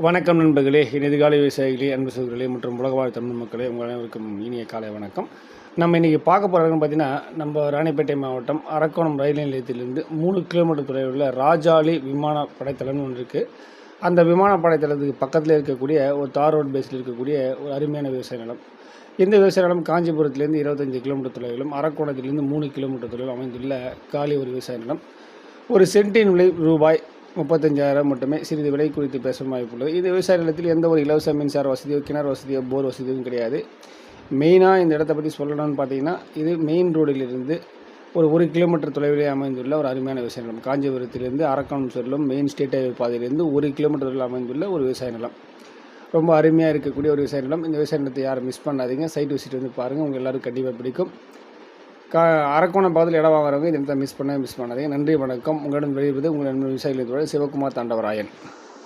வணக்கம் நண்பர்களே என் எதிர்கால விவசாயிகளே அன்பு சகோதரர்களே மற்றும் உலகவாழ் தமிழ் மக்களே உங்கள் அனைவருக்கும் இனிய காலை வணக்கம். நம்ம இன்றைக்கி பார்க்க போகிறதுன்னு பார்த்தீங்கன்னா நம்ம ராணிப்பேட்டை மாவட்டம் அரக்கோணம் ரயில் நிலையத்திலிருந்து மூணு கிலோமீட்டர் தொலைவில் உள்ள ராஜாளி விமான படைத்தளம்னு ஒன்று இருக்குது அந்த விமான படைத்தளத்துக்கு பக்கத்தில் இருக்கக்கூடிய ஒரு தார் ரோட் பேஸில் இருக்கக்கூடிய ஒரு அருமையான விவசாய நிலம். இந்த விவசாய நிலம் காஞ்சிபுரத்துலேருந்து இருபத்தஞ்சி கிலோமீட்டர் தொலைவிலும் அரக்கோணத்திலிருந்து மூணு கிலோமீட்டர் தொலைவில் அமைந்துள்ள காலி ஒரு விவசாய நிலம். ஒரு சென்டின் விலை ரூபாய் முப்பத்தஞ்சாயிரம் மட்டுமே சிறிது விலை குறித்து பேசும் வாய்ப்புள்ளது. இது விவசாய நிலத்தில் எந்த ஒரு இலவச மின்சார வசதியோ கிணறு வசதியோ போர் வசதியும் கிடையாது. மெயினாக இந்த இடத்த பற்றி சொல்லணும்னு பார்த்தீங்கன்னா இது மெயின் ரோடிலிருந்து ஒரு ஒரு கிலோமீட்டர் தொலைவிலே அமைந்துள்ள ஒரு அருமையான விவசாய நிலம். காஞ்சிபுரத்திலிருந்து அரக்கணம் செல்லும் மெயின் ஸ்டேட் ஹைவே பாதையிலிருந்து ஒரு கிலோமீட்டர் அமைந்துள்ள ஒரு விவசாய நிலம். ரொம்ப அருமையாக இருக்கக்கூடிய ஒரு விவசாய நிலம். இந்த விவசாய நிலத்தை யாரும் மிஸ் பண்ணாதீங்க. சைட் விசிட் வந்து பாருங்கள் உங்கள் எல்லோரும் கண்டிப்பாக பிடிக்கும். கா அரக்கோணம் பாதையில் இடம் வாங்குறவங்க இதை மிஸ் பண்ண மிஸ் பண்ணாதீங்க. நன்றி வணக்கம். உங்களிடம் வெளியிடுவது உங்கள் நண்பர் விவசாயிகளின் சிவகுமார் தாண்டவராயன்.